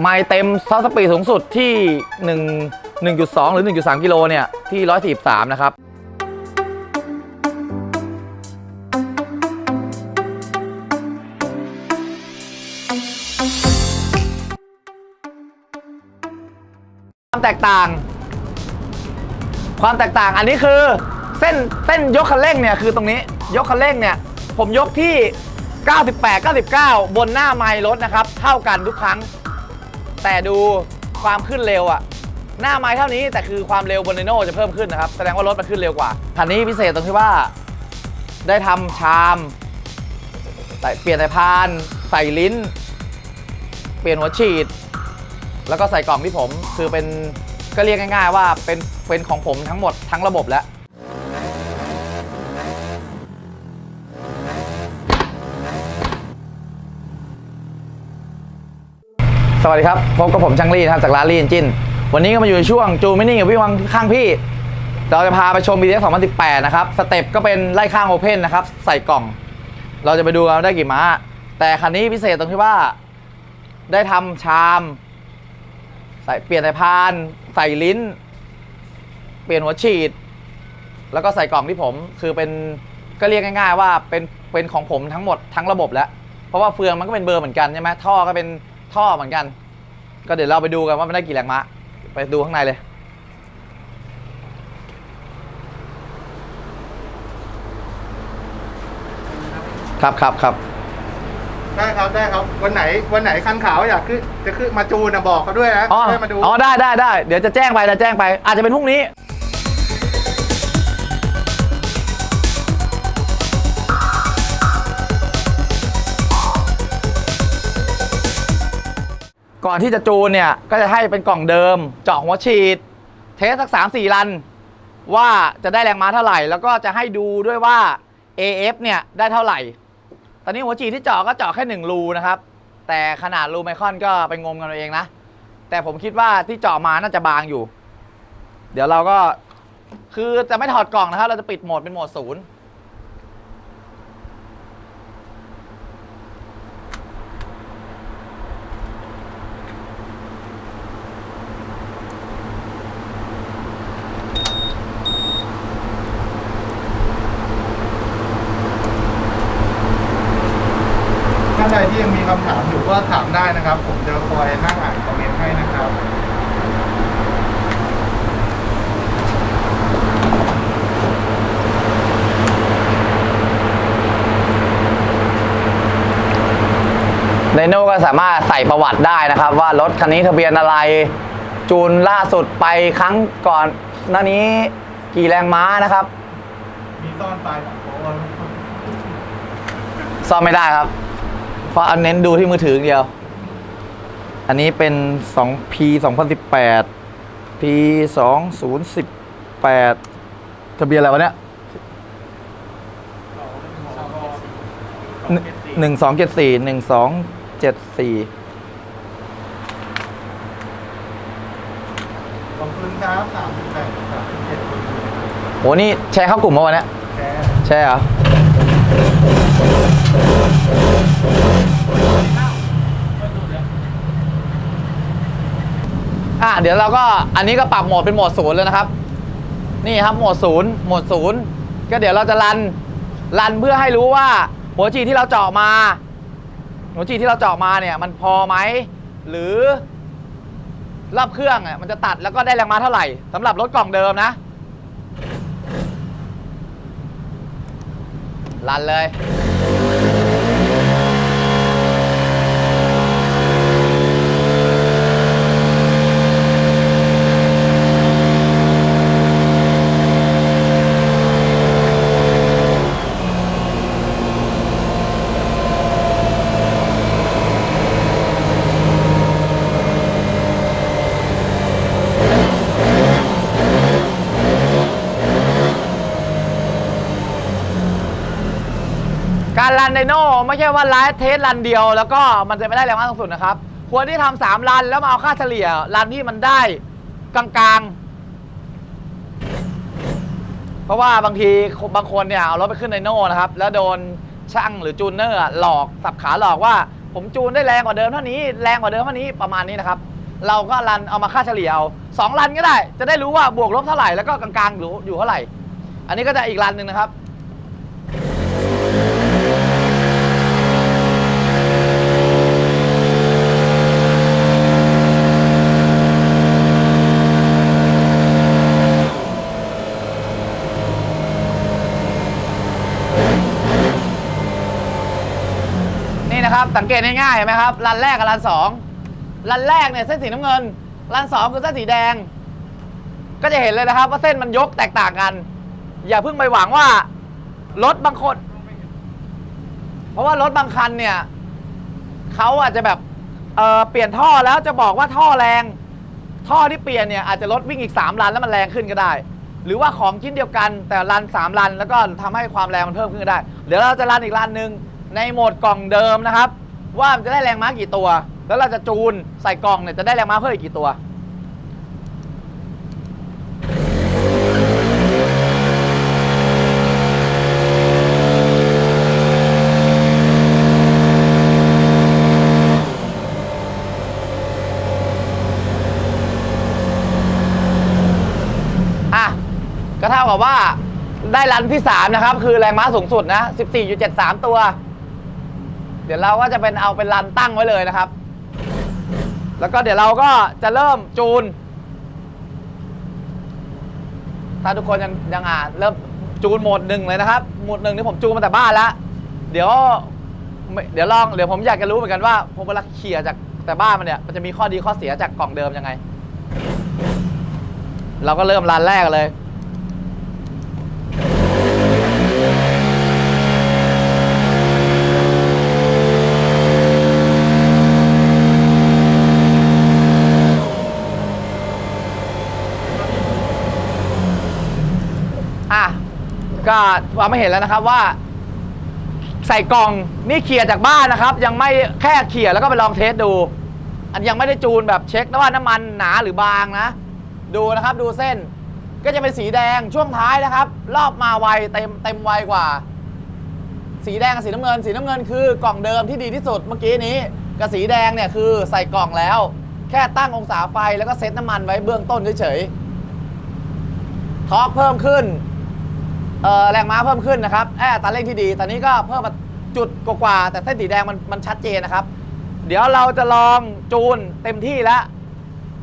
ไมล์เต็มซอฟสปีดสูงสุดที่ 1 1.2 หรือ 1.3 กิโลเนี่ย ที่ 143 นะครับ ความแตกต่าง ความแตกต่างอันนี้คือ เส้นเส้นยกคันเร่งเนี่ย คือตรงนี้ยกคันเร่งเนี่ย ผมยกที่ 98 99 บนหน้าไมล์รถนะครับ เท่ากันทุกครั้ง แต่ดูความขึ้นเร็วอะหน้าไม้เท่านี้แต่คือความเร็วบนเนโน่จะเพิ่มขึ้นนะครับ แสดงว่ารถมันขึ้นเร็วกว่าคันนี้พิเศษตรงที่ว่า ได้ทำชามใส่เปลี่ยนสายพาน ใส่ลิ้น เปลี่ยนหัวฉีด แล้วก็ใส่กล่องที่ผม คือเป็นก็เรียกง่าย ๆ ว่าเป็นเป็นของผมทั้งหมดทั้งระบบแล้ว สวัสดีครับพบกับผมช่างลี่นะครับจากร้านลี่เอนจินวันนี้ก็มาอยู่ในช่วงจูมินิ่งกับพี่วังข้างพี่ เราจะพาไปชม BTS 2018 นะครับ สเต็ปก็เป็นไล่ข้างโอเพนนะครับ ใส่กล่อง เราจะไปดูกันว่าได้กี่ม้า แต่คันนี้พิเศษตรงที่ว่า ได้ทำชาม ใส่เปลี่ยนสายพาน ใส่ลิ้น เปลี่ยนหัวฉีด แล้วก็ใส่กล่องที่ผม คือเป็นก็เรียกง่าย ๆ ว่าเป็นเป็นของผมทั้งหมดทั้งระบบแล้ว เพราะว่าเฟืองมันก็เป็นเบอร์เหมือนกันใช่ไหมท่อก็เป็น ท่อเหมือนกัน ก็เดี๋ยวเราไปดูกันว่ามันได้กี่แรงม้าไปดูข้างในเลย ครับครับครับได้ครับได้ครับ วันไหนวันไหนคันขาวอยากขึ้นจะขึ้นมาจูนนะบอกเขาด้วยนะอ๋อให้มาดู อ๋อได้ได้ได้เดี๋ยวจะแจ้งไปจะแจ้งไป อาจจะเป็นพรุ่งนี้ ก่อนที่จะจูนเนี่ยก็จะให้เป็นกล่องเดิม เจาะหัวฉีด เทสสัก3 4รัน ว่าจะได้แรงม้าเท่าไหร่ แล้วก็จะให้ดูด้วยว่า AF เนี่ยได้เท่าไหร่ ตอนนี้หัวฉีดที่เจาะก็เจาะแค่1รูนะครับ แต่ขนาดรูไมครอนก็ไปงมกันเอาเองนะ แต่ผมคิดว่าที่เจาะมาน่าจะบางอยู่ เดี๋ยวเราก็คือจะไม่ถอดกล่องนะครับ เราจะปิดโหมดเป็นโหมดศูนย์ ท่านใดที่ยังมีคำถามอยู่ก็ถาม ได้นะครับ ผมจะคอยนั่งอ่านคอมเมนต์ให้นะครับไดโน่ก็สามารถใส่ประวัติได้นะครับ ว่ารถคันนี้ทะเบียนอะไร จูนล่าสุดไปครั้งก่อนหน้านี้กี่แรงม้านะครับ มีซ่อนปลายหลังโค้งซ่อมไม่ได้ครับ เพราะอันเน้นดูที่มือถืออย่างเดียว อันนี้เป็น 2P 2018 P 2018ทะเบียนอะไรวะเนี่ยหนึ่งสองเจ็ดสี่หนึ่งสองเจ็ดสี่ขอบคุณครับสามสิบแปดสามสิบเจ็ดโหนี่แชร์เข้ากลุ่มเมื่อวานเนี้ยแชร์ใช่เหรอ อะเดี๋ยวเราก็อันนี้ก็ปรับโหมดเป็นโหมดศูนย์เลยนะครับ นี่ครับโหมดศูนย์โหมดศูนย์ก็เดี๋ยวเราจะรันรันเพื่อให้รู้ว่า หัวฉีที่เราเจาะมา หัวฉีที่เราเจาะมาเนี่ย มันพอไหมหรือรอบเครื่องอะมันจะตัดแล้วก็ได้แรงม้าเท่าไหร่สำหรับรถกล่องเดิมนะรันเลย รันไดโน่ไม่ใช่ว่าไลฟ์เทสรันเดียว แล้วก็มันจะไม่ได้แรงมากสุดนะครับ ควรที่ทำสามรันแล้วมาเอาค่าเฉลี่ยรันที่มันได้กลางๆ เพราะว่าบางทีบางคนเนี่ยเอารถไปขึ้นไดโน่นะครับ แล้วโดนช่างหรือจูนเนอร์หลอกสับขาหลอกว่าผมจูนได้แรงกว่าเดิมเท่านี้แรงกว่าเดิมเท่านี้ประมาณนี้นะครับ เราก็รันเอามาค่าเฉลี่ยเอาสองรันก็ได้ จะได้รู้ว่าบวกลบเท่าไหร่แล้วก็กลางๆอยู่อยู่เท่าไหร่ อันนี้ก็จะอีกรันหนึ่งนะครับ นะครับ สังเกตง่ายๆเห็นไหมครับรันแรกกับรันสองรันแรกเนี่ยเส้นสีน้ำเงินรันสองคือเส้นสีแดง ก็จะเห็นเลยนะครับ ว่าเส้นมันยกแตกต่างกัน อย่าเพิ่งไปหวังว่ารถบางคนเพราะว่ารถบางคันเนี่ยเขาอาจจะแบบเเปลี่ยนท่อแล้วจะบอกว่าท่อแรง ท่อที่เปลี่ยนเนี่ยอาจจะลดวิ่งอีก3รันแล้วมันแรงขึ้นก็ได้ หรือว่าของชิ้นเดียวกันแต่รัน3รันแล้วก็ทำให้ความแรงมันเพิ่มขึ้นก็ได้ เดี๋ยวเราจะรันอีกรันหนึ่ง ในโหมดกล่องเดิมนะครับ ว่ามันจะได้แรงม้ากี่ตัว แล้วเราจะจูนใส่กล่องเนี่ยจะได้แรงม้าเพิ่มอีกกี่ตัว อะ ก็เท่ากับว่าได้รันที่ 3 นะครับ คือแรงม้าสูงสุดนะ 14.73 ตัว เดี๋ยวเราก็จะเป็นเอาเป็นรันตั้งไว้เลยนะครับ แล้วก็เดี๋ยวเราก็จะเริ่มจูน ถ้าทุกคนยังยังอ่านเริ่มจูนโหมดหนึ่งเลยนะครับ โหมดหนึ่งนี่ผมจูนมาแต่บ้านแล้ว เดี๋ยวเดี๋ยวลองเดี๋ยวผมอยากจะรู้เหมือนกันว่าผมเวลาเขี่ยจากแต่บ้านมันเนี่ยมันจะมีข้อดีข้อเสียจากกล่องเดิมยังไง เราก็เริ่มรันแรกเลย อะ ก็วางไม่เห็นแล้วนะครับว่า ใส่กล่องนี่เขี่ยจากบ้านนะครับ ยังไม่แค่เขี่ยแล้วก็ไปลองเทสดู อันยังไม่ได้จูนแบบเช็คนะว่าน้ำมันหนาหรือบางนะ ดูนะครับดูเส้นก็จะเป็นสีแดงช่วงท้ายนะครับ รอบมาไวเต็มเต็มไวกว่า สีแดงกับสีน้ำเงิน สีน้ำเงินคือกล่องเดิมที่ดีที่สุดเมื่อกี้นี้กับสีแดงเนี่ยคือใส่กล่องแล้ว แค่ตั้งองศาไฟแล้วก็เซตน้ำมันไว้เบื้องต้นเฉยๆทอร์กเพิ่มขึ้น เอ่อแรงม้าเพิ่มขึ้นนะครับแอร์ตาเร่งที่ดี ตอนนี้ก็เพิ่มมาจุดกว่าๆแต่เส้นสีแดงมันมันชัดเจนนะครับ เดี๋ยวเราจะลองจูนเต็มที่แล้ว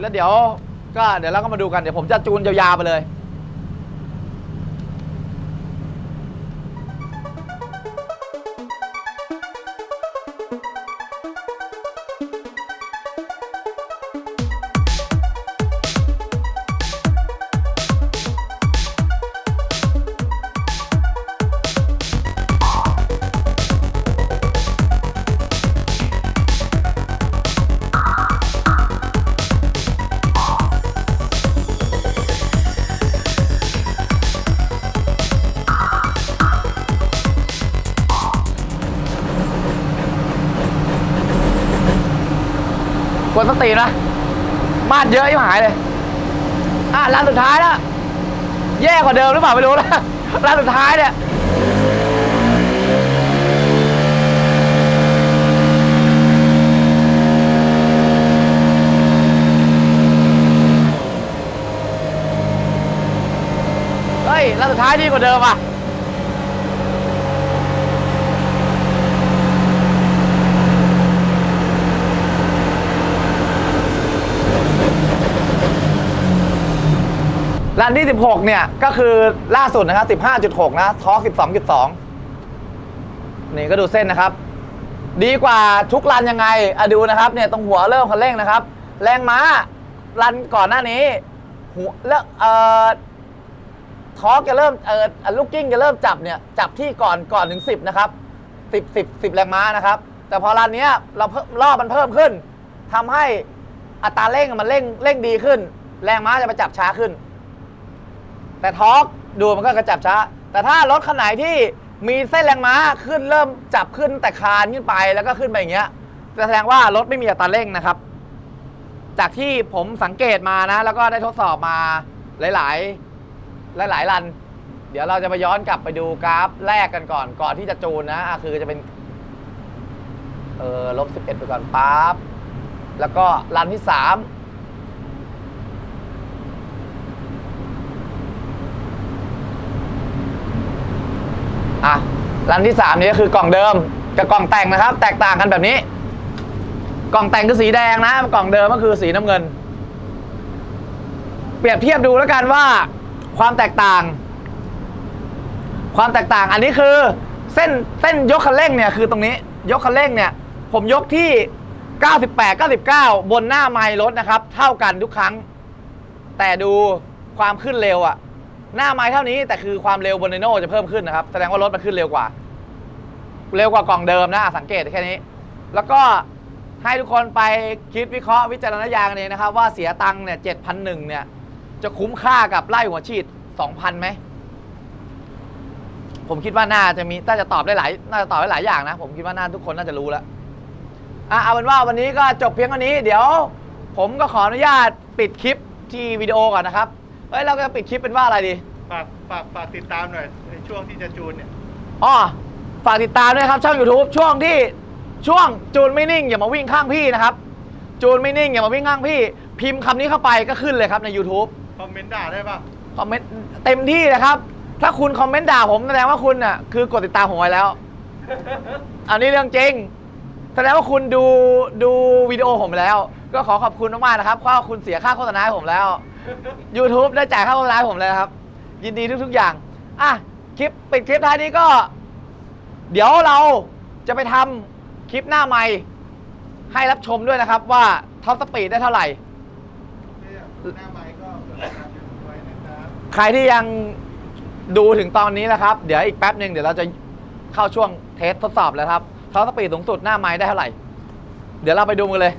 แล้วเดี๋ยวก็เดี๋ยวเราก็มาดูกันเดี๋ยวผมจะจูนยาวๆไปเลย กวนสตินะมาดเยอะยิ่หายเลย อะร้านสุดท้ายแล้วแย่กว่าเดิมหรือเปล่าไม่รู้นะร้านสุดท้ายเนี่ยเฮ้ยร้านสุดท้ายดีกว่าเดิมอะ รันที่ 16 เนี่ย ก็คือล่าสุดนะครับ 15.6 นะทอร์ก12.2 นี่ก็ดูเส้นนะครับ ดีกว่าทุกรันยังไงอะดูนะครับเนี่ยตรงหัวเริ่มคันเร่งนะครับ แรงม้ารันก่อนหน้านี้ หัวแล้วเอ่อทอร์กจะเริ่มเอ่อลูกกิ้งจะเริ่มจับเนี่ย จับที่ก่อนก่อนถึง 10 นะครับ 10 10 10 แรงม้านะครับ แต่พอรันเนี้ยเราเพิ่มรอบมันเพิ่มขึ้นทำให้อัตราเร่งมันเร่งเร่งดีขึ้น แรงม้าจะไปจับช้าขึ้น แต่ทอร์กดูมันก็กระจับช้า แต่ถ้ารถคันไหนที่มีเส้นแรงม้าขึ้นเริ่มจับขึ้นแต่คานขึ้นไปแล้วก็ขึ้นไปอย่างเงี้ยแสดงว่ารถไม่มีอัตราเร่งนะครับ จากที่ผมสังเกตมานะ แล้วก็ได้ทดสอบมาหลาย ๆ หลายๆรัน เดี๋ยวเราจะไปย้อนกลับไปดูกราฟแรกกันก่อน ก่อนที่จะจูนนะะคือจะเป็น เออลบสิบเอ็ดไปก่อนปั๊บแล้วก็รันที่สามอ่ะรันที่สามนี้ก็คือกล่องเดิมกับกล่องแต่งนะครับ แตกต่างกันแบบนี้ กล่องแต่งคือสีแดงนะ กล่องเดิมก็คือสีน้ำเงิน เปรียบเทียบดูแล้วกันว่าความแตกต่าง ความแตกต่างอันนี้คือเส้นเส้นยกคันเร่งเนี่ยคือตรงนี้ ยกคันเร่งเนี่ย ผมยกที่ 98 99 บนหน้าไมล์รถนะครับ เท่ากันทุกครั้ง แต่ดูความขึ้นเร็วอะ หน้าไมล์เท่านี้แต่คือความเร็วบนเนโนจะเพิ่มขึ้นนะครับแสดงว่ารถมันขึ้นเร็วกว่า เร็วกว่ากล่องเดิมนะสังเกตแค่นี้ แล้วก็ให้ทุกคนไปคิดวิเคราะห์วิจารณญาณเองนะครับ ว่าเสียตังค์เนี่ย7,001เนี่ยจะคุ้มค่ากับไล่หัวฉีด2,000ไหมผมคิดว่าน่าจะมีน่าจะตอบได้หลายน่าจะตอบได้หลายอย่างนะ ผมคิดว่าน่าทุกคนน่าจะรู้แล้วอะเอาเป็นว่าวันนี้ก็จบเพียงเท่านี้ เดี๋ยว ผมก็ขออนุญาตปิดคลิปที่วิดีโอก่อนนะครับ ฮ้ยเราจะปิดคลิปเป็นว่าอะไรดีฝากฝากฝากติดตามหน่อยในช่วงที่จะจูนเนี่ยอ๋อฝากติดตามด้วยครับช่อง YouTube ช่วงที่ช่วงจูนไม่นิ่งอย่ามาวิ่งข้างพี่นะครับ จูนไม่นิ่งอย่ามาวิ่งข้างพี่ พิมพ์คำนี้เข้าไปก็ขึ้นเลยครับใน YouTube คอมเมนต์ด่าได้ป่ะคอมเมนต์เต็มที่นะครับ ถ้าคุณคอมเมนต์ด่าผมแสดงว่าคุณน่ะคือกดติดตามผมไว้แล้ว อันนี้เรื่องจริง แสดงว่าคุณดูดูวิดีโอผมไปแล้ว ก็ขอขอบคุณมากๆนะครับเพราะว่าคุณเสียค่าโฆษณาให้ผมแล้ว YouTube ได้จ่ายค่าโฆษณาให้ผมเลยนะครับ ยินดีทุกๆอย่าง อะ คลิปปิดคลิปท้ายนี้ก็ เดี๋ยวเราจะไปทำคลิปหน้าใหม่ ให้รับชมด้วยนะครับว่าท็อปสปีดได้เท่าไหร่ หน้าไม้ก็เปิดการดูไว้นะครับใครที่ยังดูถึงตอนนี้นะครับ เดี๋ยวอีกแป๊บหนึ่งเดี๋ยวเราจะเข้าช่วงเทสทดสอบแล้วครับท็อปสปีดสูงสุดหน้าไม้ได้เท่าไหร่ เดี๋ยวเราไปดูกันเลย